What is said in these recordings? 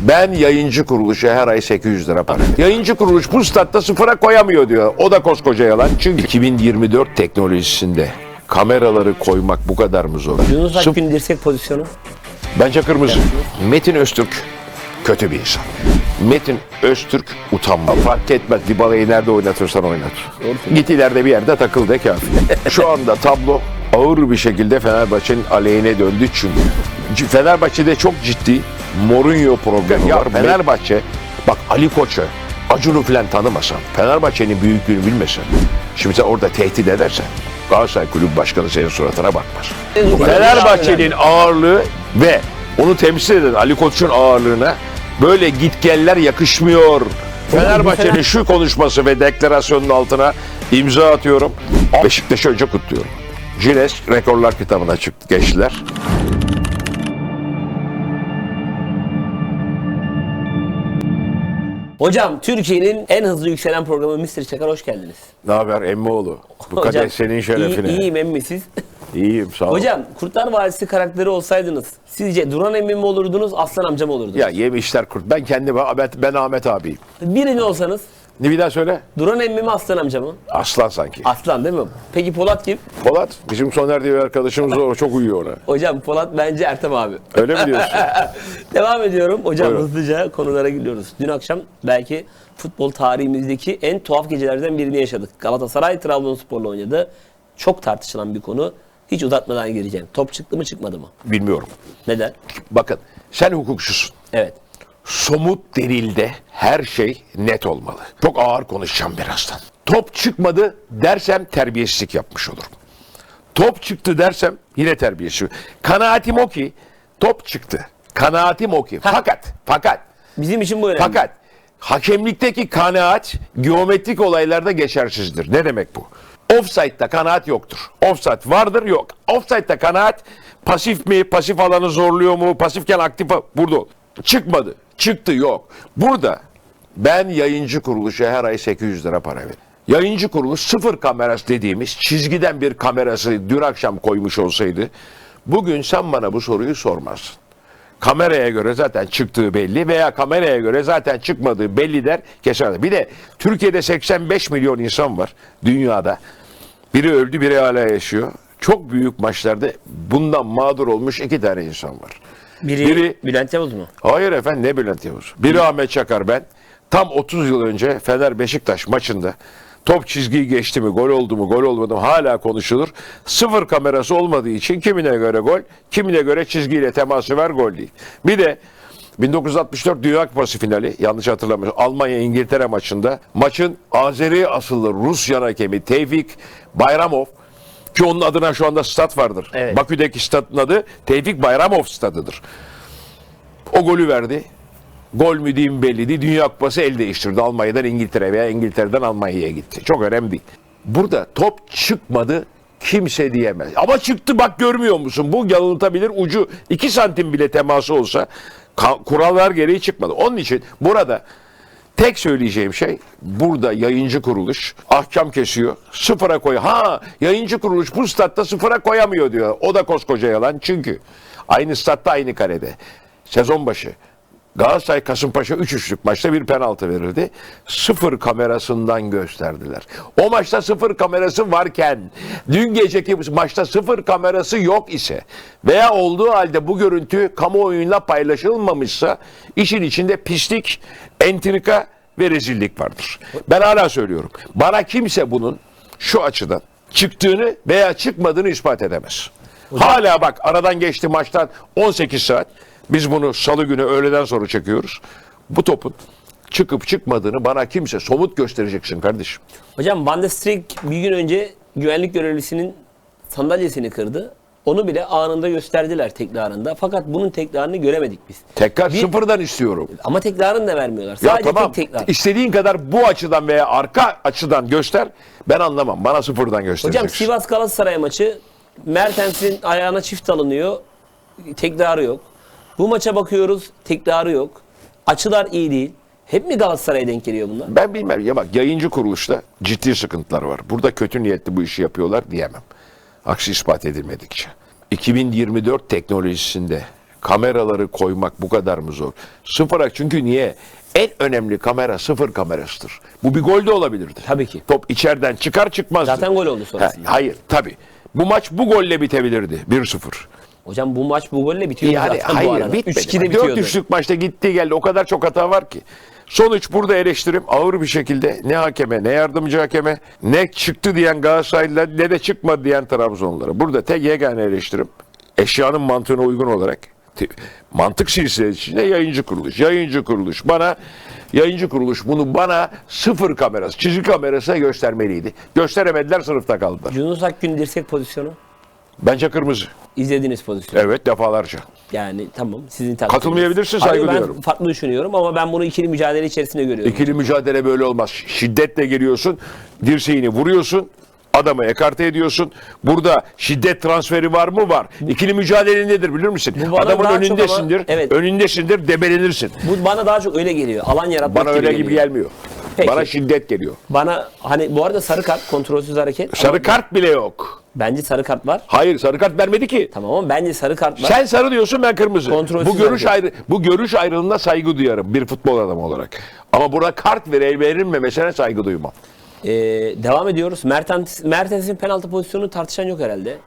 Ben yayıncı kuruluşa her ay 800 lira para. Yayıncı kuruluş bu statta sıfıra koyamıyor diyor. O da koskoca yalan. Çünkü 2024 teknolojisinde kameraları koymak bu kadar mı zor? Yunus Akgün dirsek pozisyonu. Bence kırmızı. Metin Öztürk kötü bir insan. Metin Öztürk utanma. Fark etmez Dybala'yı nerede oynatırsan oynat. Git ileride bir yerde takıl de kafi. Şu anda tablo ağır bir şekilde Fenerbahçe'nin aleyhine döndü çünkü. Fenerbahçe'de çok ciddi Mourinho problemi var. Fenerbahçe bak Ali Koç'u Acun'u falan tanımasan, Fenerbahçe'nin büyüklüğünü bilmesen, şimdi sen orada tehdit edersen Galatasaray Kulübü Başkanı senin suratına bakmaz. Fenerbahçe'nin ağırlığı ve onu temsil eden Ali Koç'un ağırlığına böyle gitgeller yakışmıyor. Fenerbahçe'nin şu konuşması ve deklarasyonun altına imza atıyorum. Beşiktaş'ı önce kutluyorum. Guinness Rekorlar kitabına çıktı gençler. Hocam Türkiye'nin en hızlı yükselen programı Mr. Çakar hoş geldiniz. Ne haber Emmoğlu? Bu kadar senin şerefine. Iyi, iyiyim emmi siz. İyiyim sağ ol. Hocam Kurtlar Vadisi karakteri olsaydınız sizce Duran emmi mi olurdunuz Aslan amca mı olurdunuz? Ya yemişler kurt. Ben kendim ben, ben Ahmet abiyim. Birini olsanız Ne bir daha söyle? Duran emmi mi Aslan amca mı? Aslan sanki. Aslan değil mi? Peki Polat kim? Polat bizim Soner diye bir arkadaşımız var. Çok uyuyor ona. Hocam Polat bence Ertem abi. Öyle mi diyorsun? Devam ediyorum. Hocam Buyurun. hızlıca konulara gidiyoruz. Dün akşam belki futbol tarihimizdeki en tuhaf gecelerden birini yaşadık. Galatasaray Trabzonspor'la oynadı. Çok tartışılan bir konu. Hiç uzatmadan gireceğim. Top çıktı mı çıkmadı mı? Bilmiyorum. Neden? Bakın sen hukukçusun. Evet. Somut delilde her şey net olmalı. Çok ağır konuşacağım birazdan. Top çıkmadı dersem terbiyesizlik yapmış olurum. Top çıktı dersem yine terbiyesizlik. Kanaatim o ki top çıktı. Kanaatim o ki. Fakat, fakat, Bizim için bu önemli. fakat hakemlikteki kanaat geometrik olaylarda geçersizdir. Ne demek bu? Offside'da kanaat yoktur. Offside vardır yok. Offside'da kanaat pasif mi? Pasif alanı zorluyor mu? Pasifken aktif burada. Çıkmadı. Çıktı yok. Burada ben yayıncı kuruluşa her ay 800 lira para veririm. Yayıncı kuruluş sıfır kamerası dediğimiz çizgiden bir kamerası dün akşam koymuş olsaydı bugün sen bana bu soruyu sormazsın. Kameraya göre zaten çıktığı belli veya kameraya göre zaten çıkmadığı belli der keser. Bir de Türkiye'de 85 milyon insan var dünyada. Biri öldü biri hala yaşıyor. Çok büyük maçlarda bundan mağdur olmuş iki tane insan var. Biri, Biri- Bülent Yavuz mu? Hayır efendim ne Bülent Yavuz. Biri Ahmet Çakar ben. Tam 30 yıl önce Fener Beşiktaş maçında top çizgiyi geçti mi, gol oldu mu, gol olmadı mı hala konuşulur. Sıfır kamerası olmadığı için kimine göre gol, kimine göre çizgiyle teması var gol değil. Bir de 1964 Dünya Kupası finali yanlış hatırlamıyorum. Almanya İngiltere maçında maçın Azeri asıllı Rus yan hakemi Tevfik Bayramov ki onun adına şu anda stat vardır. Evet. Bakü'deki stadın adı Tevfik Bayramov stadıdır. O golü verdi. Gol mü diyeyim belli değil. Dünya Kupası el değiştirdi. Almanya'dan İngiltere veya İngiltere'den Almanya'ya gitti. Çok önemli değil. Burada top çıkmadı kimse diyemez. Ama çıktı bak görmüyor musun? Bu yanıltabilir ucu 2 santim bile teması olsa kurallar gereği çıkmadı. Onun için burada tek söyleyeceğim şey burada yayıncı kuruluş ahkam kesiyor. Sıfıra koy. Ha yayıncı kuruluş bu statta sıfıra koyamıyor diyor. O da koskoca yalan. Çünkü aynı statta aynı karede. Sezon başı Galatasaray Kasımpaşa 3-3'lük maçta bir penaltı verildi. Sıfır kamerasından gösterdiler. O maçta sıfır kamerası varken dün geceki maçta sıfır kamerası yok ise veya olduğu halde bu görüntü kamuoyuyla paylaşılmamışsa işin içinde pislik, entrika ve rezillik vardır. Ben hala söylüyorum. Bana kimse bunun şu açıdan çıktığını veya çıkmadığını ispat edemez. Hala bak aradan geçti maçtan 18 saat. Biz bunu salı günü öğleden sonra çekiyoruz. Bu topun çıkıp çıkmadığını bana kimse somut göstereceksin kardeşim. Hocam Van der Streek bir gün önce güvenlik görevlisinin sandalyesini kırdı. Onu bile anında gösterdiler tekrarında. Fakat bunun tekrarını göremedik biz. Tekrar Bir- sıfırdan istiyorum. Ama tekrarını da vermiyorlar. Ya Sadece tamam tek tekrar. istediğin kadar bu açıdan veya arka açıdan göster. Ben anlamam. Bana sıfırdan göstereceksin. Hocam Sivas Galatasaray maçı Mertens'in ayağına çift alınıyor. Tekrarı yok. Bu maça bakıyoruz. Tekrarı yok. Açılar iyi değil. Hep mi Galatasaray'a denk geliyor bunlar? Ben bilmem. Ya bak yayıncı kuruluşta ciddi sıkıntılar var. Burada kötü niyetli bu işi yapıyorlar diyemem. Aksi ispat edilmedikçe. 2024 teknolojisinde kameraları koymak bu kadar mı zor? Sıfıra çünkü niye? En önemli kamera sıfır kamerasıdır. Bu bir gol de olabilirdi. Tabii ki. Top içeriden çıkar çıkmaz. Zaten gol oldu sonrasında. hayır tabii. Bu maç bu golle bitebilirdi. 1-0. Hocam bu maç bu golle bitiyor Yani zaten bu hayır arada. bitmedi. 3-2'de 4 bitiyordu. üçlük maçta gitti geldi. O kadar çok hata var ki. Sonuç burada eleştirim ağır bir şekilde ne hakeme ne yardımcı hakeme ne çıktı diyen Galatasaraylılar ne de çıkmadı diyen Trabzonlulara. Burada tek yegane eleştirim eşyanın mantığına uygun olarak mantık silsilesi içinde yayıncı kuruluş. Yayıncı kuruluş bana yayıncı kuruluş bunu bana sıfır kamerası çizgi kamerasına göstermeliydi. Gösteremediler sınıfta kaldılar. Yunus Akgün dirsek pozisyonu. Bence kırmızı. İzlediğiniz pozisyon. Evet defalarca. Yani tamam sizin takdiriniz. Katılmayabilirsin, Hayır, saygı ben duyuyorum. farklı düşünüyorum ama ben bunu ikili mücadele içerisinde görüyorum. İkili mücadele böyle olmaz. Şiddetle geliyorsun, dirseğini vuruyorsun, adamı ekarte ediyorsun. Burada şiddet transferi var mı? Var. İkili mücadele nedir bilir misin? Bu bana Adamın daha çok önündesindir, ama- evet. önündesindir, debelenirsin. Bu bana daha çok öyle geliyor. Alan yaratmak Bana öyle gibi geliyor. gelmiyor. Peki. Bana şiddet geliyor. Bana hani bu arada sarı kart kontrolsüz hareket. Sarı kart bile yok. Bence sarı kart var. Hayır, sarı kart vermedi ki. Tamam ama bence sarı kart var. Sen sarı diyorsun ben kırmızı. Kontrolsüz bu görüş hareket. ayrı bu görüş ayrılığına saygı duyarım bir futbol adamı olarak. Ama burada kart vere verilmemesine saygı duymam. Ee, devam ediyoruz. Mertens, Mertens'in penaltı pozisyonunu tartışan yok herhalde.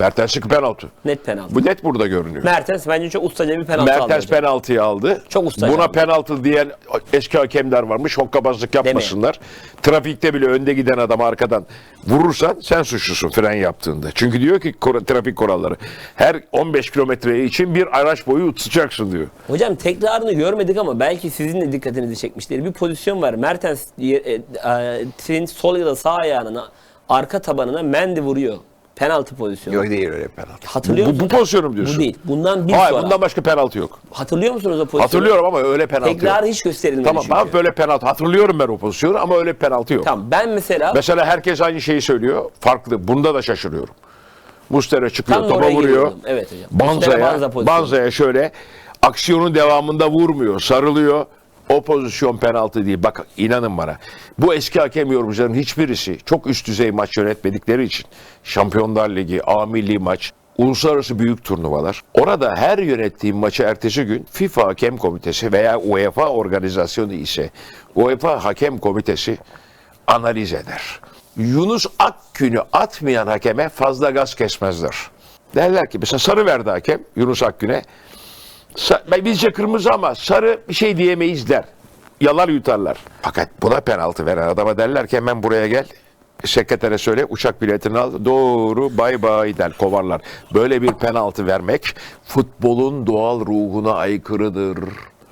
Mertens'in penaltı. Net penaltı. Bu net burada görünüyor. Mertens bence çok ustaca bir penaltı aldı Mertens hocam. penaltıyı aldı. Çok ustaca Buna aldı. penaltı diyen eski hakemler varmış. Hokkabazlık yapmasınlar. Trafikte bile önde giden adam arkadan vurursan sen suçlusun fren yaptığında. Çünkü diyor ki trafik kuralları. Her 15 kilometre için bir araç boyu tutacaksın diyor. Hocam tekrarını görmedik ama belki sizin de dikkatinizi çekmiştir. Bir pozisyon var. Mertens e, e, e, sol ya da sağ ayağının arka tabanına Mendy vuruyor. Penaltı pozisyonu. Yok değil öyle penaltı. Hatırlıyor bu, bu, bu musun? pozisyonu mu diyorsun? Bu değil. Bundan bir Hayır sonra. bundan başka penaltı yok. Hatırlıyor musunuz o pozisyonu? Hatırlıyorum ama öyle penaltı Tekrarı yok. hiç gösterilmedi Tamam çünkü. ben böyle penaltı hatırlıyorum ben o pozisyonu ama öyle penaltı yok. Tamam ben mesela Mesela herkes aynı şeyi söylüyor. Farklı. Bunda da şaşırıyorum. Mustera çıkıyor, Tam topa vuruyor. Evet hocam. Banza'ya, Banza pozisyonu. Banza'ya şöyle aksiyonun devamında vurmuyor, sarılıyor. O pozisyon penaltı değil. Bak inanın bana. Bu eski hakem yorumcuların hiçbirisi çok üst düzey maç yönetmedikleri için Şampiyonlar Ligi, A milli maç, uluslararası büyük turnuvalar. Orada her yönettiğim maçı ertesi gün FIFA Hakem Komitesi veya UEFA organizasyonu ise UEFA Hakem Komitesi analiz eder. Yunus Akgün'ü atmayan hakeme fazla gaz kesmezler. Derler ki mesela sarı verdi hakem Yunus Akgün'e. Bizce kırmızı ama sarı bir şey diyemeyiz der. Yalar yutarlar. Fakat buna penaltı veren adama derler ki hemen buraya gel. Sekretere söyle uçak biletini al doğru bay bay der kovarlar. Böyle bir penaltı vermek futbolun doğal ruhuna aykırıdır.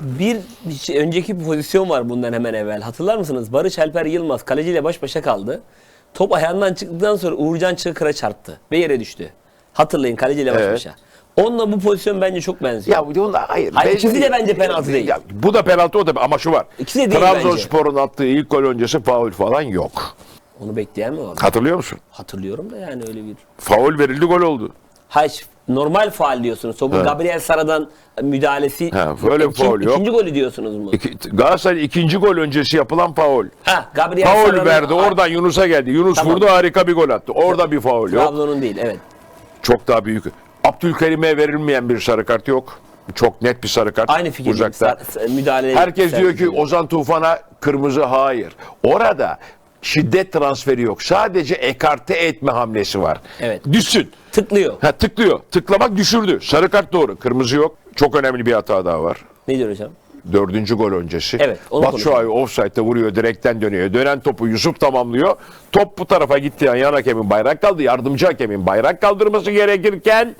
bir şey- önceki bir pozisyon var bundan hemen evvel. Hatırlar mısınız? Barış Alper Yılmaz kaleciyle baş başa kaldı. Top ayağından çıktıktan sonra Uğurcan Çakır'a çarptı ve yere düştü. Hatırlayın kaleciyle baş Evet. başa. Onunla bu pozisyon bence çok benziyor. Ya bu da hayır. Hayır, Ben- ikisi de bence penaltı değil. Ya, bu da penaltı o da ama şu var. İkisi de değil Trabzonspor'un attığı ilk gol öncesi faul falan yok. Onu bekleyen mi var? Hatırlıyor musun? Hatırlıyorum da yani öyle bir. Faul verildi gol oldu. Hayır normal faal diyorsunuz. O bu. Gabriel Sara'dan müdahalesi. Ha, böyle İkin- faul yok. İkinci golü diyorsunuz mu? İki, Galatasaray ikinci gol öncesi yapılan faul. Ha, Gabriel Faul Sara'nın- verdi. Oradan Yunus'a geldi. Yunus Tamam. vurdu harika bir gol attı. Orada bir faul yok. Trabzon'un değil evet. Çok daha büyük. Abdülkerim'e verilmeyen bir sarı kart yok. Çok net bir sarı kart. Aynı fikir. Uzakta. müdahale Herkes diyor ki. Ozan Tufan'a kırmızı hayır. Orada şiddet transferi yok. Sadece ekarte etme hamlesi var. Evet. Düşsün. tıklıyor. Ha, tıklıyor. Tıklamak düşürdü. Sarı kart doğru. Kırmızı yok. Çok önemli bir hata daha var. Ne diyor hocam? Dördüncü gol öncesi. Evet, Batshuayi offside'de vuruyor, direkten dönüyor. Dönen topu Yusuf tamamlıyor. Top bu tarafa gitti. Yan hakemin bayrak kaldı. Yardımcı hakemin bayrak kaldırması gerekirken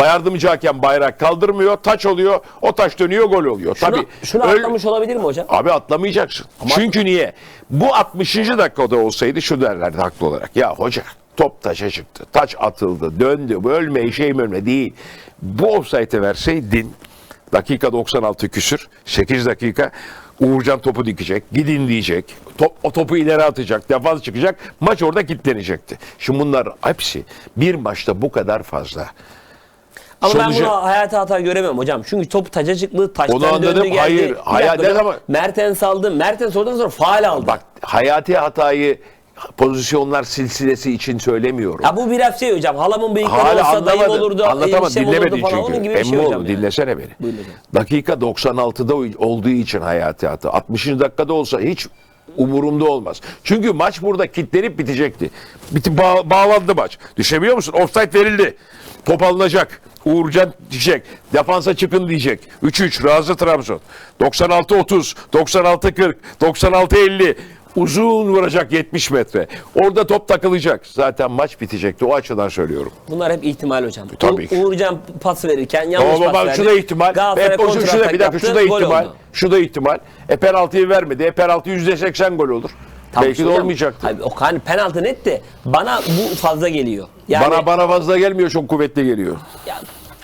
yardımcı hakem bayrak kaldırmıyor. Taç oluyor. O taç dönüyor, gol oluyor. Şunu, Tabii. şunu öyle- atlamış olabilir mi hocam? Abi atlamayacaksın. Çünkü niye? Bu 60. dakikada olsaydı şu derlerdi haklı olarak. Ya hoca top taşa çıktı. Taç atıldı. Döndü. Bu ölme şey mi ölme değil. Bu offside'e verseydin dakika 96 küsür 8 dakika Uğurcan topu dikecek. Gidin diyecek. Top, o topu ileri atacak. Defans çıkacak. Maç orada kilitlenecekti. Şimdi bunlar hepsi bir maçta bu kadar fazla. Ama ben Sonucu- bunu hayata hata göremem hocam. Çünkü top taca çıktı, taştan Onu anladım. döndü geldi. Hayır, Bir dakika hocam. zaman- Mertens aldı. Mertens oradan sonra faal aldı. Bak hayati hatayı pozisyonlar silsilesi için söylemiyorum. Ya bu biraz şey hocam. Halamın bıyıkları Hala olsa dayım olurdu, Anlatamadı. eniştem olurdu Dinlemedin falan. çünkü. Onun gibi bir şey Emmoğlu, hocam. ya. dinlesene beni. Buyurun hocam. Dakika 96'da olduğu için hayatı hayatı. 60. dakikada olsa hiç umurumda olmaz. Çünkü maç burada kilitlenip bitecekti. Biti, bağ- bağlandı maç. Düşünebiliyor musun? Offside verildi. Top alınacak. Uğurcan diyecek. Defansa çıkın diyecek. 3-3 razı Trabzon. 96-30, 96-40, 96-50. Uzun vuracak 70 metre. Orada top takılacak. Zaten maç bitecekti. O açıdan söylüyorum. Bunlar hep ihtimal hocam. Tabii U- ki. Uğurcan pas verirken yanlış Ama pas verdi. şu da ihtimal. Galatasaray Hep o şu, da bir dakika yaptı, şu da ihtimal. Şu da ihtimal. E penaltıyı vermedi. E penaltı %80 gol olur. Tamam, Belki de hocam. olmayacaktı. Hayır, o hani penaltı net de bana bu fazla geliyor. Yani Bana bana fazla gelmiyor, çok kuvvetli geliyor. ya,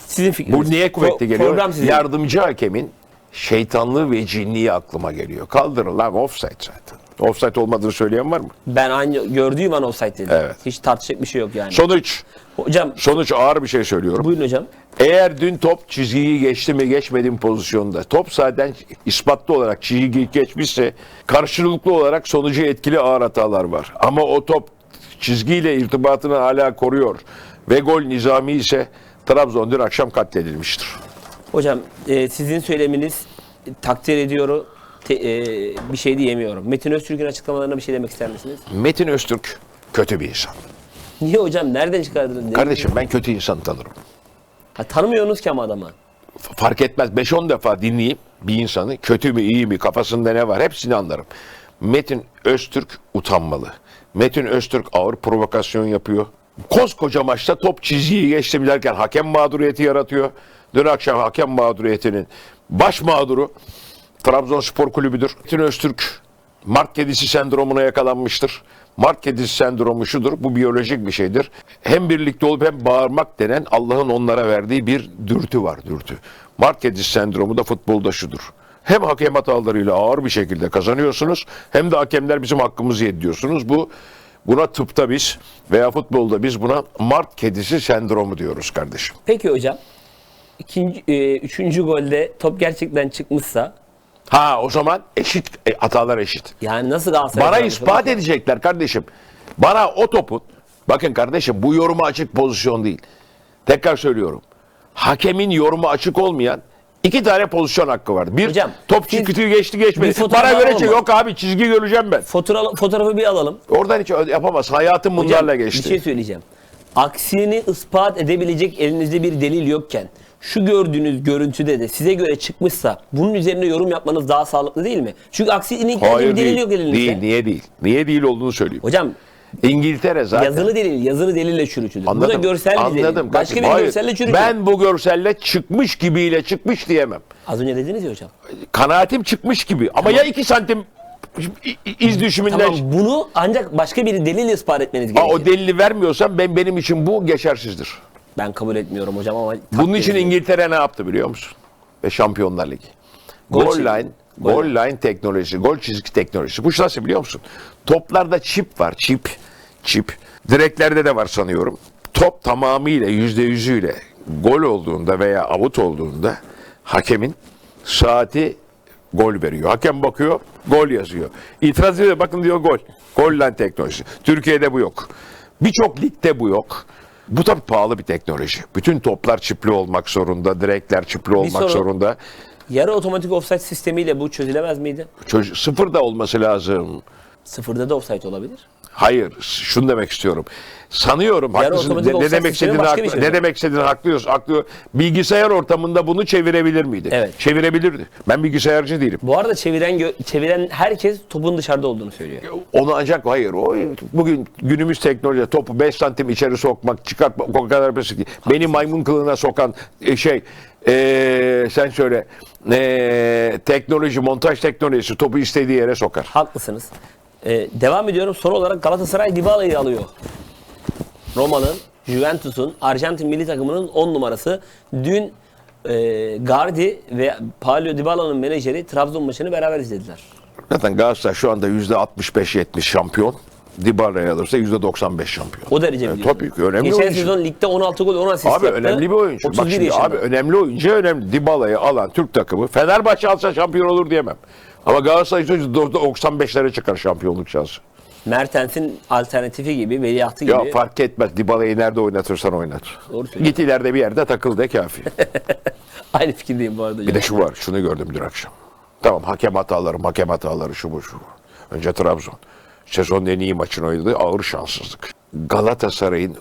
sizin fikriniz. Bu niye kuvvetli Pro- geliyor? Program sizin. Yardımcı hakemin şeytanlığı ve cinliği aklıma geliyor. Kaldırın lan offside zaten. Offside olmadığını söyleyen var mı? Ben aynı gördüğüm an offside dedim. Evet. Hiç tartışacak bir şey yok yani. Sonuç. hocam Sonuç ağır bir şey söylüyorum. buyurun hocam. Eğer dün top çizgiyi geçti mi geçmedi mi pozisyonda top zaten ispatlı olarak çizgiyi geçmişse karşılıklı olarak sonucu etkili ağır hatalar var. Ama o top çizgiyle irtibatını hala koruyor ve gol nizami ise Trabzon dün akşam katledilmiştir. Hocam e, sizin söyleminiz e, takdir ediyorum. Te- e, bir şey diyemiyorum. Metin Öztürk'ün açıklamalarına bir şey demek ister misiniz? Metin Öztürk kötü bir insan. Niye hocam? Nereden çıkardınız? Kardeşim ben kötü insan tanırım. Ha, tanımıyorsunuz ki ama adamı. Fark etmez 5-10 defa dinleyeyim bir insanı kötü mü iyi mi kafasında ne var hepsini anlarım. Metin Öztürk utanmalı. Metin Öztürk ağır provokasyon yapıyor. Koskoca maçta top çizgiyi geçti mi derken hakem mağduriyeti yaratıyor. Dün akşam hakem mağduriyetinin baş mağduru Trabzonspor Kulübü'dür. Metin Öztürk Mart kedisi sendromuna yakalanmıştır. Mart kedisi sendromu şudur, bu biyolojik bir şeydir. Hem birlikte olup hem bağırmak denen Allah'ın onlara verdiği bir dürtü var, dürtü. Mart kedisi sendromu da futbolda şudur. Hem hakem hatalarıyla ağır bir şekilde kazanıyorsunuz, hem de hakemler bizim hakkımızı yedi diyorsunuz. Bu buna tıpta biz veya futbolda biz buna Mart kedisi sendromu diyoruz kardeşim. Peki hocam. ikinci, e, üçüncü golde top gerçekten çıkmışsa Ha o zaman eşit, e, hatalar eşit. yani nasıl Galatasaray Bana ispat edecekler kardeşim. Bana o topun, bakın kardeşim bu yoruma açık pozisyon değil. Tekrar söylüyorum. Hakemin yorumu açık olmayan iki tane pozisyon hakkı var. Bir Hocam, top çıkıtı geçti bir geçmedi. fotoğraf Bana göre alalım mı? yok abi çizgi göreceğim ben. Fotoğrafı, fotoğrafı bir alalım. Oradan hiç yapamaz. Hayatım Hocam bunlarla geçti. bir şey söyleyeceğim. Aksini ispat edebilecek elinizde bir delil yokken şu gördüğünüz görüntüde de size göre çıkmışsa bunun üzerine yorum yapmanız daha sağlıklı değil mi? Çünkü edecek Hayır bir delil yok elinizde. Değil. Niye değil? Niye değil olduğunu söyleyeyim. Hocam İngiltere zaten. yazılı delil, yazılı delille çürütülür. Bu da Anladım. görsel bir delil. Anladım. Başka bir. Hayır. görselle çürütülür. Ben bu görselle çıkmış gibiyle çıkmış diyemem. Az önce dediniz ya hocam. Kanaatim çıkmış gibi. Ama ya iki santim iz düşümünden Tamam bunu ancak başka bir delil ispat etmeniz Aa, gerekiyor. o delili vermiyorsam ben benim için bu geçersizdir. Ben kabul etmiyorum hocam ama Bunun için ediyorum. İngiltere ne yaptı biliyor musun? Ve Şampiyonlar Ligi. Gol Goal çizgi. line, Gol goal line teknolojisi, gol çizgi teknolojisi. Bu nasıl biliyor musun? Toplarda çip var, çip, çip. Direklerde de var sanıyorum. Top tamamıyla yüzde yüzüyle gol olduğunda veya avut olduğunda hakemin saati gol veriyor. Hakem bakıyor, gol yazıyor. İtiraz ediyor, bakın diyor gol. Gol line teknolojisi. Türkiye'de bu yok. Birçok ligde bu yok. Bu tabii pahalı bir teknoloji. Bütün toplar çipli olmak zorunda, direkler çipli olmak soru. zorunda. Yarı otomatik offside sistemiyle bu çözülemez miydi? Çocuk, sıfır da olması lazım. Sıfırda da offside olabilir. Hayır, şunu demek istiyorum. Sanıyorum haklısın. Ne, ne offside demek istediğini haklı, şey ne demek istediğini haklıyorsun. Haklı. Bilgisayar ortamında bunu çevirebilir miydi? Evet. Çevirebilirdi. Ben bilgisayarcı değilim. Bu arada çeviren çeviren herkes topun dışarıda olduğunu söylüyor. Onu ancak hayır. O bugün günümüz teknoloji topu 5 santim içeri sokmak, çıkartmak o kadar basit. değil. Beni maymun kılığına sokan e, şey e, sen söyle e, teknoloji, montaj teknolojisi topu istediği yere sokar. Haklısınız. Ee, devam ediyorum. Son olarak Galatasaray Dybala'yı alıyor. Roma'nın, Juventus'un, Arjantin milli takımının 10 numarası. Dün e, Gardi ve Paolo Dybala'nın menajeri Trabzon maçını beraber izlediler. Zaten Galatasaray şu anda %65-70 şampiyon. Dybala'yı alırsa %95 şampiyon. O derece Evet, biliyorsun. tabii ki önemli Geçen oyuncu. sezon ligde 16 gol 10 asist Abi yaptı. önemli bir oyuncu. 31 Bak şimdi yaşında. abi önemli oyuncu önemli. Dybala'yı alan Türk takımı Fenerbahçe alsa şampiyon olur diyemem. Ama Galatasaray %95'lere çıkar şampiyonluk şansı. Mertens'in alternatifi gibi, veliahtı gibi. Ya fark etmez. Dybala'yı nerede oynatırsan oynat. Doğru. Git ileride bir yerde takıl de kafi. Aynı fikirdeyim bu arada. Bir hocam. de şu var. Şunu gördüm dün akşam. Tamam hakem hataları, hakem hataları şu bu şu. bu. Önce Trabzon. Sezonun en iyi maçını oynadı. Ağır şanssızlık. Galatasaray'ın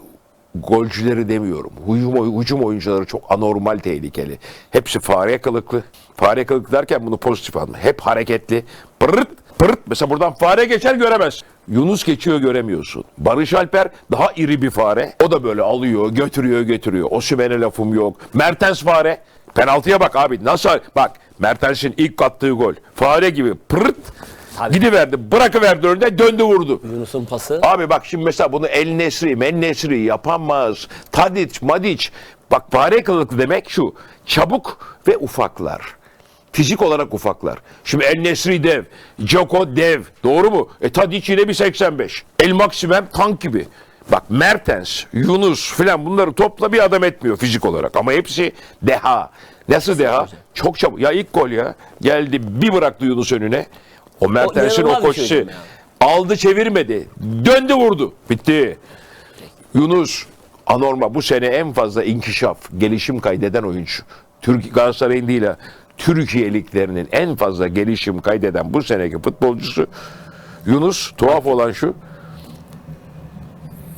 golcüleri demiyorum. Hücum, hücum oyuncuları çok anormal tehlikeli. Hepsi fare kılıklı. Fare kılıklı derken bunu pozitif anlamda. Hep hareketli. Pırırt pırırt. Mesela buradan fare geçer göremez. Yunus geçiyor göremiyorsun. Barış Alper daha iri bir fare. O da böyle alıyor, götürüyor, götürüyor. Osimhen'e lafım yok. Mertens fare. Penaltıya bak abi. Nasıl? Bak Mertens'in ilk attığı gol. Fare gibi pırırt. Gidiverdi. Bırakıverdi önüne döndü vurdu. Yunus'un pası. Abi bak şimdi mesela bunu El Nesri, Men Nesri yapamaz. Tadic, Madic. Bak fare kılıklı demek şu. Çabuk ve ufaklar. Fizik olarak ufaklar. Şimdi El Nesri dev, Joko dev. Doğru mu? E Tadic yine bir 85. El Maximem tank gibi. Bak Mertens, Yunus filan bunları topla bir adam etmiyor fizik olarak. Ama hepsi deha. Nasıl deha? Çok çabuk. Ya ilk gol ya. Geldi bir bıraktı Yunus önüne. O Mertens'in o, bir koşusu. şey ya. Aldı çevirmedi. Döndü vurdu. Bitti. Yunus anormal bu sene en fazla inkişaf, gelişim kaydeden oyuncu. Türk Galatasaray'ın değil ha. Türkiye liglerinin en fazla gelişim kaydeden bu seneki futbolcusu Yunus. Tuhaf olan şu.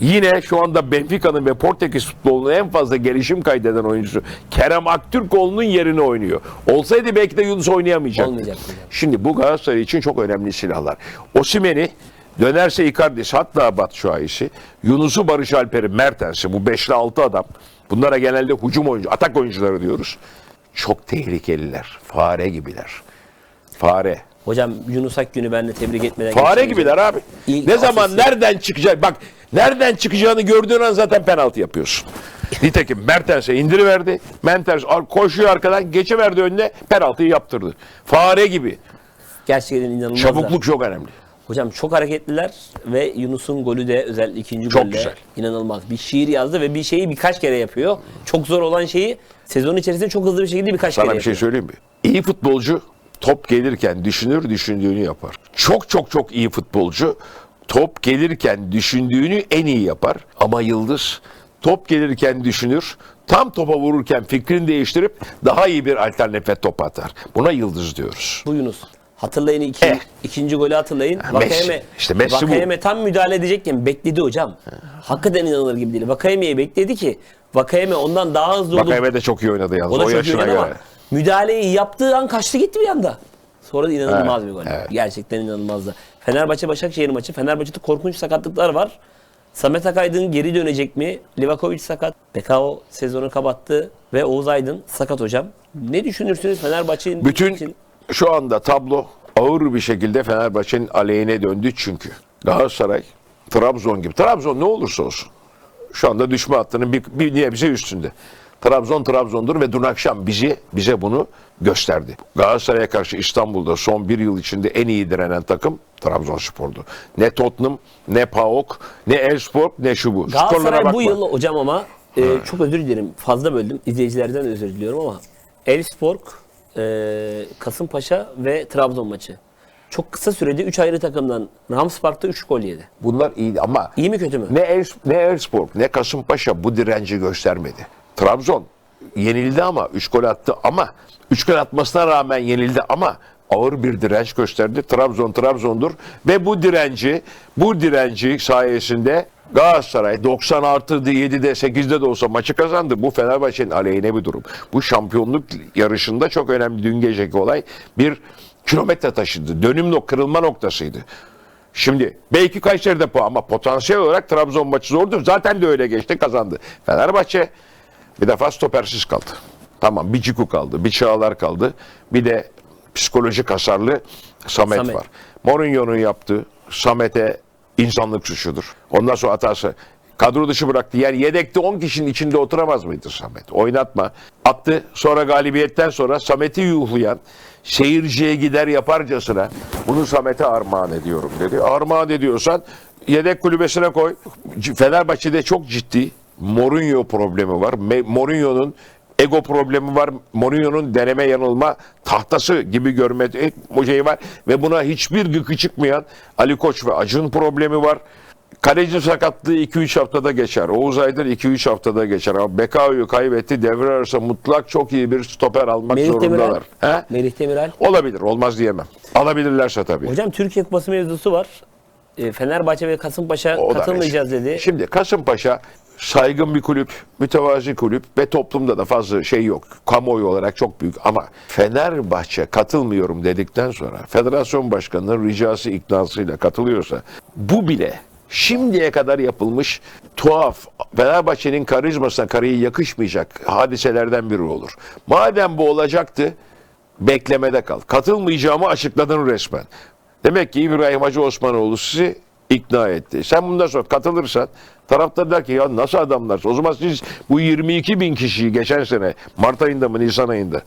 Yine şu anda Benfica'nın ve Portekiz futbolunun en fazla gelişim kaydeden oyuncusu Kerem Aktürkoğlu'nun yerine oynuyor. Olsaydı belki de Yunus oynayamayacaktı. Olmayacaktı. Şimdi bu Galatasaray için çok önemli silahlar. Osimhen'i dönerse Icardi'si hatta Batshuayi'si, Yunus'u Barış Alper'i, Mertens'i bu 5'li 6 adam. Bunlara genelde hücum oyuncu, atak oyuncuları diyoruz. Çok tehlikeliler. Fare gibiler. Fare. Hocam Yunus Akgün'ü ben de tebrik etmeden Fare gibiler abi. İlk ne zaman nereden çıkacak? Bak nereden çıkacağını gördüğün an zaten penaltı yapıyorsun. Nitekim Mertens'e indiriverdi. Mertens koşuyor arkadan geçiverdi önüne penaltıyı yaptırdı. Fare gibi. Gerçekten inanılmaz. Çabukluk çok önemli. Hocam çok hareketliler ve Yunus'un golü de özellikle ikinci Çok golle güzel. inanılmaz. Bir şiir yazdı ve bir şeyi birkaç kere yapıyor. Çok zor olan şeyi sezon içerisinde çok hızlı bir şekilde birkaç Sana kere bir şey söyleyeyim mi? İyi futbolcu top gelirken düşünür, düşündüğünü yapar. Çok çok çok iyi futbolcu top gelirken düşündüğünü en iyi yapar. Ama Yıldız top gelirken düşünür, tam topa vururken fikrini değiştirip daha iyi bir alternatife top atar. Buna Yıldız diyoruz. Bu Yunus. Hatırlayın iki, Eh. ikinci golü hatırlayın. Messi. Vakayeme, İşte Messi bu. Vakayeme tam müdahale edecekken bekledi hocam. Hakikaten inanılır gibi değil. Vakayeme'yi bekledi ki Vakayeme ondan daha hızlı olup Vakayeme de çok iyi oynadı yalnız o o, da çok iyi yaşına göre. müdahaleyi yaptığı an kaçtı gitti bir anda. Sonra da inanılmaz Evet, bir gol. evet. Gerçekten inanılmazdı. Fenerbahçe Başakşehir maçı. Fenerbahçe'de korkunç sakatlıklar var. Samet Akaydın geri dönecek mi? Livakovic sakat. Bekao sezonu kapattı ve Oğuz Aydın sakat hocam. Ne düşünürsünüz Fenerbahçe'nin Bütün için? şu anda tablo ağır bir şekilde Fenerbahçe'nin aleyhine döndü çünkü. Galatasaray, Trabzon gibi. Trabzon ne olursa olsun. Şu anda düşme hattının bir, bir nebze üstünde. Trabzon Trabzon'dur ve dün akşam bizi bize bunu gösterdi. Galatasaray'a karşı İstanbul'da son bir yıl içinde en iyi direnen takım Trabzonspor'du. Ne Tottenham, ne PAOK, ne Elfsborg, ne şu bu. Galatasaray bu yıl hocam ama e, çok özür dilerim. Fazla böldüm. İzleyicilerden özür diliyorum ama Elfsborg, e, Kasımpaşa ve Trabzon maçı. Çok kısa sürede 3 ayrı takımdan Ramspark'ta 3 gol yedi. Bunlar iyi ama İyi mi kötü mü? Ne Els, ne Elfsborg ne Kasımpaşa bu direnci göstermedi. Trabzon yenildi ama 3 gol attı ama 3 gol atmasına rağmen yenildi ama ağır bir direnç gösterdi. Trabzon Trabzon'dur ve bu direnci bu direnci sayesinde Galatasaray 90 artı 7'de 8'de de olsa maçı kazandı. Bu Fenerbahçe'nin aleyhine bir durum. Bu şampiyonluk yarışında çok önemli dün geceki olay bir kilometre taşıdı. Dönüm nok kırılma noktasıydı. Şimdi belki Kayseri'de puan ama potansiyel olarak Trabzon maçı zordu. Zaten de öyle geçti kazandı. Fenerbahçe bir defa stopersiz kaldı. Tamam bir Ciku kaldı, bir Çağlar kaldı. Bir de psikolojik hasarlı Samet, Samet. var. Mourinho'nun yaptığı Samet'e insanlık suçudur. Ondan sonra hatası kadro dışı bıraktı. Yani yedekte 10 kişinin içinde oturamaz mıydı Samet? Oynatma. Attı. Sonra galibiyetten sonra Samet'i yuhlayan seyirciye gider yaparcasına bunu Samet'e armağan ediyorum dedi. Armağan ediyorsan yedek kulübesine koy. Fenerbahçe'de çok ciddi Mourinho problemi var. Mourinho'nun ego problemi var. Mourinho'nun deneme yanılma tahtası gibi görme o şey var. Ve buna hiçbir gıkı çıkmayan Ali Koç ve Acun problemi var. Kaleci sakatlığı 2-3 haftada geçer. Oğuz Aydın 2-3 haftada geçer. Ama Bekao'yu kaybetti. Devre arası mutlak çok iyi bir stoper almak Melih zorundalar. He? Melih Demiral. Olabilir. Olmaz diyemem. Alabilirlerse tabii. Hocam Türkiye Kupası mevzusu var. E, Fenerbahçe ve Kasımpaşa O da katılmayacağız meşhur. dedi. Şimdi Kasımpaşa saygın bir kulüp, mütevazi kulüp ve toplumda da fazla şey yok. Kamuoyu olarak çok büyük ama Fenerbahçe katılmıyorum dedikten sonra federasyon başkanının ricası iknasıyla katılıyorsa bu bile şimdiye kadar yapılmış tuhaf Fenerbahçe'nin karizmasına karıyı yakışmayacak hadiselerden biri olur. Madem bu olacaktı beklemede kal. Katılmayacağımı açıkladın resmen. Demek ki İbrahim Hacı Osmanoğlu sizi ikna etti. Sen bundan sonra katılırsan taraftar der ki ya nasıl adamlarsın? O zaman siz bu 22 bin kişiyi geçen sene Mart ayında mı Nisan ayında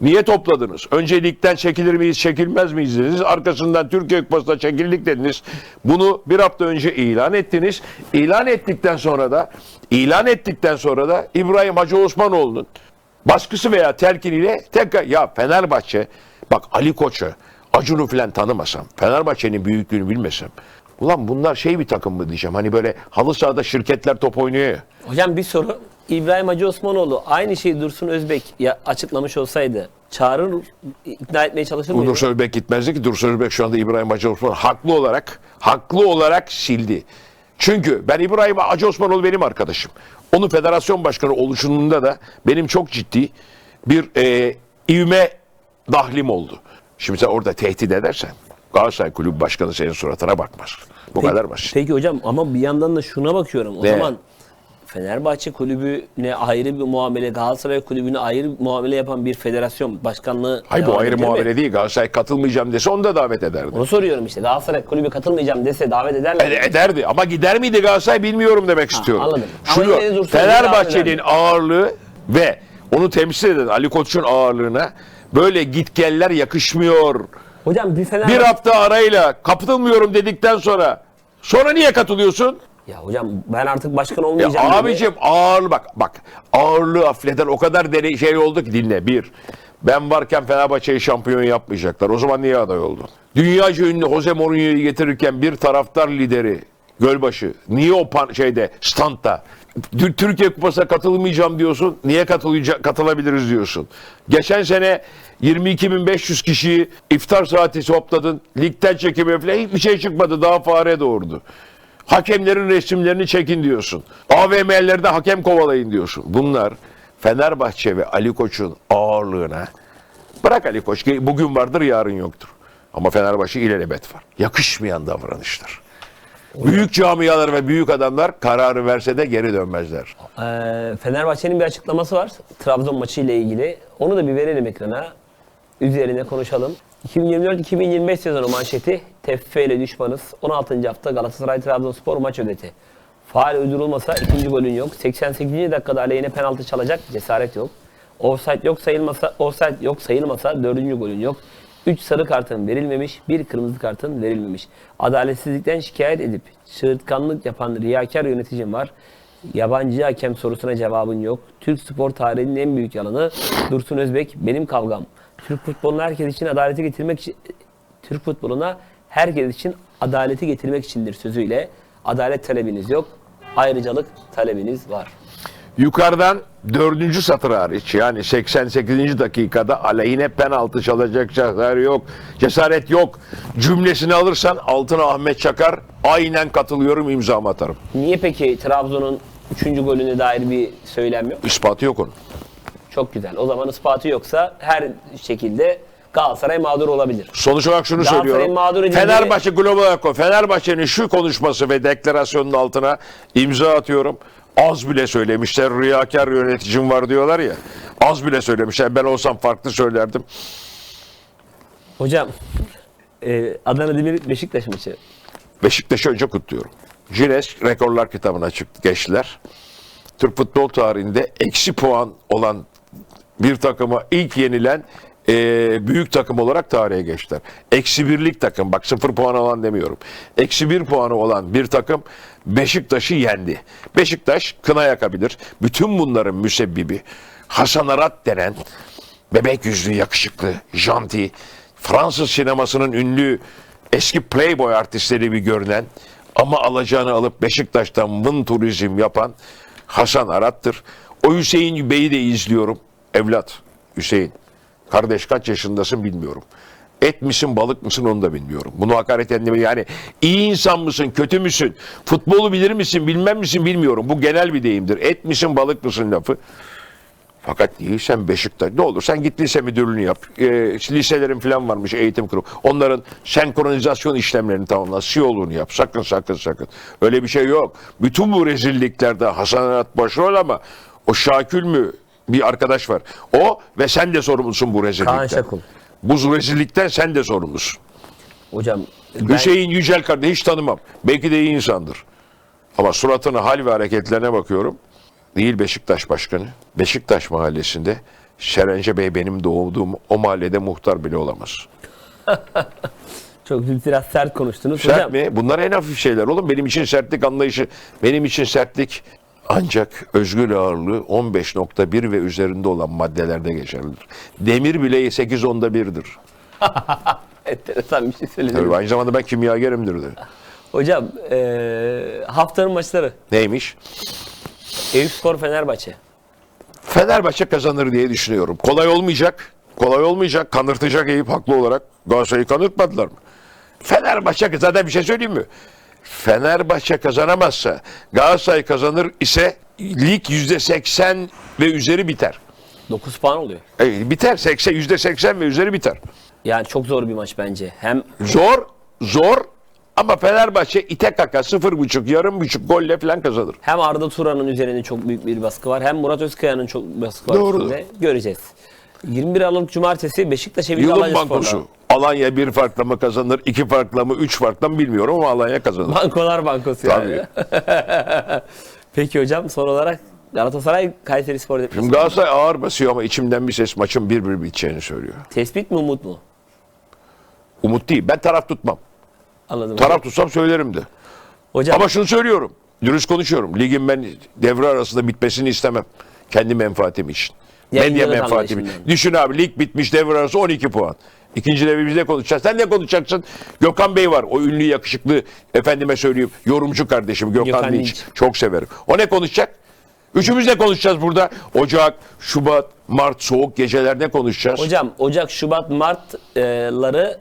niye topladınız? Önce ligden çekilir miyiz çekilmez miyiz dediniz. Arkasından Türkiye Kupası'na çekildik dediniz. Bunu bir hafta önce ilan ettiniz. İlan ettikten sonra da ilan ettikten sonra da İbrahim Hacı Osmanoğlu'nun baskısı veya telkiniyle tekrar ya Fenerbahçe bak Ali Koç'u Acun'u falan tanımasam Fenerbahçe'nin büyüklüğünü bilmesem ulan bunlar şey bir takım mı diyeceğim hani böyle halı sahada şirketler top oynuyor ya. Hocam bir soru. İbrahim Hacı Osmanoğlu aynı şeyi Dursun Özbek ya açıklamış olsaydı çağırır ikna etmeye çalışır mıydı? Dursun Özbek gitmezdi ki Dursun Özbek şu anda İbrahim Hacı Osman haklı olarak haklı olarak sildi. Çünkü ben İbrahim Hacı Osmanoğlu benim arkadaşım. Onun federasyon başkanı oluşumunda da benim çok ciddi bir e, ivme dahlim oldu. Şimdi sen orada tehdit edersen Galatasaray Kulübü Başkanı senin suratına bakmaz. Bu Peki- kadar basit. Peki hocam ama bir yandan da şuna bakıyorum. O Ne? zaman Fenerbahçe kulübüne ayrı bir muamele, Galatasaray kulübüne ayrı bir muamele yapan bir federasyon başkanlığı Hayır bu ayrı muamele değil. Galatasaray katılmayacağım dese onu da davet ederdi. Onu soruyorum işte. Galatasaray kulübü katılmayacağım dese davet ederler. mi? E- ederdi ama gider miydi Galatasaray bilmiyorum demek istiyorum. anladım. Şunu Fenerbahçe'nin ağırlığı ve onu temsil eden Ali Koç'un ağırlığına böyle gitgeller yakışmıyor. Hocam bir Fenerbahçe... Bir hafta arayla katılmıyorum dedikten sonra sonra niye katılıyorsun? Ya hocam ben artık başkan Ya olmayacağım. dedi. abicim ağır bak bak ağırlığı hafifleten o kadar deli şey oldu ki dinle bir. Ben varken Fenerbahçe'yi şampiyon yapmayacaklar. O zaman niye aday oldun? Dünyaca ünlü Jose Mourinho'yu getirirken bir taraftar lideri Gölbaşı niye o şeyde standta Türkiye Kupası'na katılmayacağım diyorsun. Niye katılacak katılabiliriz diyorsun. Geçen sene 22.500 kişiyi iftar saati topladın. Ligden çekimi falan hiçbir şey çıkmadı. Daha fare doğurdu. Hakemlerin resimlerini çekin diyorsun. AVM'lerde hakem kovalayın diyorsun. Bunlar Fenerbahçe ve Ali Koç'un ağırlığına bırak Ali Koç bugün vardır yarın yoktur. Ama Fenerbahçe ilelebet var. Yakışmayan davranışlar. Büyük camialar ve büyük adamlar kararı verse de geri dönmezler. Ee, Fenerbahçe'nin bir açıklaması var. Trabzon maçı ile ilgili. Onu da bir verelim ekrana. Üzerine konuşalım. 2024-2025 sezonu manşeti TFF ile düşmanız. 16. hafta Galatasaray Trabzonspor maç ödeti. Faal uydurulmasa ikinci golün yok. 88. dakikada aleyhine penaltı çalacak cesaret yok. Offside yok sayılmasa offside yok sayılmasa dördüncü golün yok. 3 sarı kartın verilmemiş, bir kırmızı kartın verilmemiş. Adaletsizlikten şikayet edip çığırtkanlık yapan riyakar yöneticim var. Yabancı hakem sorusuna cevabın yok. Türk spor tarihinin en büyük yalanı Dursun Özbek benim kavgam. Türk futboluna herkes için adaleti getirmek için Türk futboluna herkes için adaleti getirmek içindir sözüyle adalet talebiniz yok. Ayrıcalık talebiniz var. Yukarıdan dördüncü satır hariç yani 88. dakikada aleyhine penaltı çalacak cesaret yok. Cesaret yok. Cümlesini alırsan altına Ahmet Çakar aynen katılıyorum imzamı atarım. Niye peki Trabzon'un 3. golüne dair bir söylem yok? İspatı yok onun. Çok güzel. O zaman ispatı yoksa her şekilde Galatasaray mağdur olabilir. Sonuç olarak şunu söylüyorum. mağdur edildiği- Fenerbahçe Global Fenerbahçe'nin şu konuşması ve deklarasyonun altına imza atıyorum. Az bile söylemişler. Riyakar yöneticim var diyorlar ya. Az bile söylemişler. Ben olsam farklı söylerdim. Hocam e, Adana Demir Beşiktaş maçı. Beşiktaş'ı önce kutluyorum. Guinness Rekorlar kitabına çıktı geçtiler. Türk futbol tarihinde eksi puan olan bir takıma ilk yenilen eee, büyük takım olarak tarihe geçtiler. Eksi birlik takım bak sıfır puan alan demiyorum. Eksi bir puanı olan bir takım Beşiktaş'ı yendi. Beşiktaş kına yakabilir. Bütün bunların müsebbibi Hasan Arat denen bebek yüzlü, yakışıklı, janti, Fransız sinemasının ünlü eski playboy artistleri bir görünen ama alacağını alıp Beşiktaş'tan vın turizm yapan Hasan Arat'tır. O Hüseyin Bey'i de izliyorum. Evlat Hüseyin. Kardeş kaç yaşındasın bilmiyorum. Et misin balık mısın onu da bilmiyorum. Bunu hakaret etmemi yani iyi insan mısın kötü müsün futbolu bilir misin bilmem misin bilmiyorum. Bu genel bir deyimdir. Et misin balık mısın lafı. Fakat değilsen Beşiktaş ne olur sen git lise müdürlüğünü yap. Ee, liselerin falan varmış eğitim kurumu. Onların senkronizasyon işlemlerini tamamla. CEO'luğunu yap. Sakın sakın sakın. Öyle bir şey yok. Bütün bu rezilliklerde Hasan Arat başrol ama o Şakül mü bir arkadaş var. O ve sen de sorumlusun bu rezillikten. Kaan Şakul. Bu rezillikten sen de sorumlusun. Hocam ben, Hüseyin Yücel kardeş hiç tanımam. Belki de iyi insandır. Ama suratına, hal ve hareketlerine bakıyorum. Değil Beşiktaş Başkanı. Beşiktaş mahallesinde Şerence Bey benim doğduğum o mahallede muhtar bile olamaz. çok biraz sert konuştunuz. Sert Hocam, mi? Bunlar en hafif şeyler oğlum. Benim için sertlik anlayışı, benim için sertlik ancak özgür ağırlığı 15.1 ve üzerinde olan maddelerde geçerlidir. Demir bile 8 onda 1'dir. enteresan bir şey söylediniz. Tabii aynı zamanda ben kimyagerimdir de. Hocam eee, haftanın maçları. Neymiş? Eyüp Spor Fenerbahçe. Fenerbahçe kazanır diye düşünüyorum. Kolay olmayacak. Kolay olmayacak. Kanırtacak Eyüp haklı olarak. Galatasaray'ı kanırtmadılar mı? Fenerbahçe zaten bir şey söyleyeyim mi? Fenerbahçe kazanamazsa Galatasaray kazanır ise lig yüzde seksen ve üzeri biter. 9 puan oluyor. E, biter. 80 yüzde seksen ve üzeri biter. Yani çok zor bir maç bence. Hem Zor, zor ama Fenerbahçe ite kaka sıfır buçuk, yarım buçuk golle falan kazanır. hem Arda Turan'ın üzerinde çok büyük bir baskı var. Hem Murat Özkaya'nın çok baskı var. Doğrudur. üstünde. Göreceğiz. 21 Aralık Cumartesi Beşiktaş evinde Yılın Alanya bankosu. Alanya bir farkla mı kazanır, iki farkla mı, üç farkla mı bilmiyorum ama Alanya kazanır. Bankolar Bankosu yani. Peki hocam son olarak Galatasaray Kayseri Spor Şimdi deplasmanı. Galatasaray ağır basıyor ama içimden bir ses maçın bir bir biteceğini söylüyor. Tespit mi umut mu? Umut değil. Ben taraf tutmam. Anladım. Taraf tutsam söylerim de. Hocam Ama şunu söylüyorum. Dürüst konuşuyorum. Ligin ben devre arasında bitmesini istemem. Kendi menfaatim için. Medya anlayışından. Düşün abi lig bitmiş devre arası 12 puan. İkinci ne konuşacağız? Sen ne konuşacaksın? Gökhan Bey var. O ünlü yakışıklı efendime söyleyeyim yorumcu kardeşim Gökhan, Gökhan Dinç. Dinç. Çok severim. O ne konuşacak? Üçümüz ne konuşacağız burada? Ocak, Şubat, Mart soğuk geceler ne konuşacağız? hocam Ocak, Şubat, Mart'ları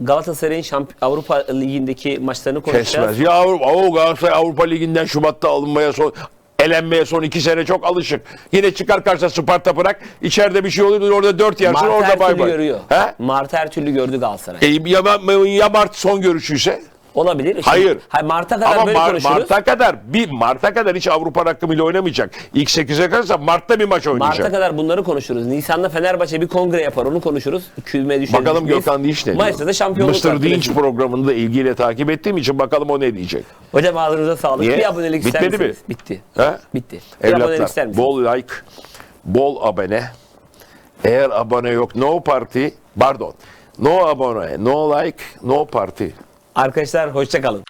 Galatasaray'ın Şamp- Avrupa Ligi'ndeki maçlarını konuşacağız. Kesmez. Ya Avrupa, Galatasaray Avrupa Ligi'nden Şubat'ta alınmaya son elenmeye son iki sene çok alışık. Yine çıkar karşısına Sparta bırak. İçeride bir şey olur orada dört yersin Mart orada her bay türlü bay. görüyor. He? Mart her türlü gördü Galatasaray. E, ya, ya Mart son görüşüyse? Olabilir. Şimdi- Hayır. Hayır Mart'a kadar Ama böyle Mar- konuşuruz. Mart'a kadar bir Mart'a kadar hiç Avrupa rakamıyla oynamayacak. İlk 8'e kalırsa Mart'ta bir maç oynayacak. Mart'a kadar bunları konuşuruz. Nisan'da Fenerbahçe bir kongre yapar onu konuşuruz. Küme düşeriz. Bakalım düşmeyiz. Gökhan Dinç ne diyor? Mayıs'ta da şampiyonluk. Mr. Dinç programını da ilgiyle takip ettiğim için bakalım o ne diyecek. Hocam ağzınıza sağlık. Niye? Bir abonelik ister Bitmedi mi? misiniz? Bitti. He? Bitti. Bir abonelik Evlatlar ister misiniz? bol like, bol abone. Eğer abone yok no party, pardon. No abone, no like, no party. Arkadaşlar hoşçakalın.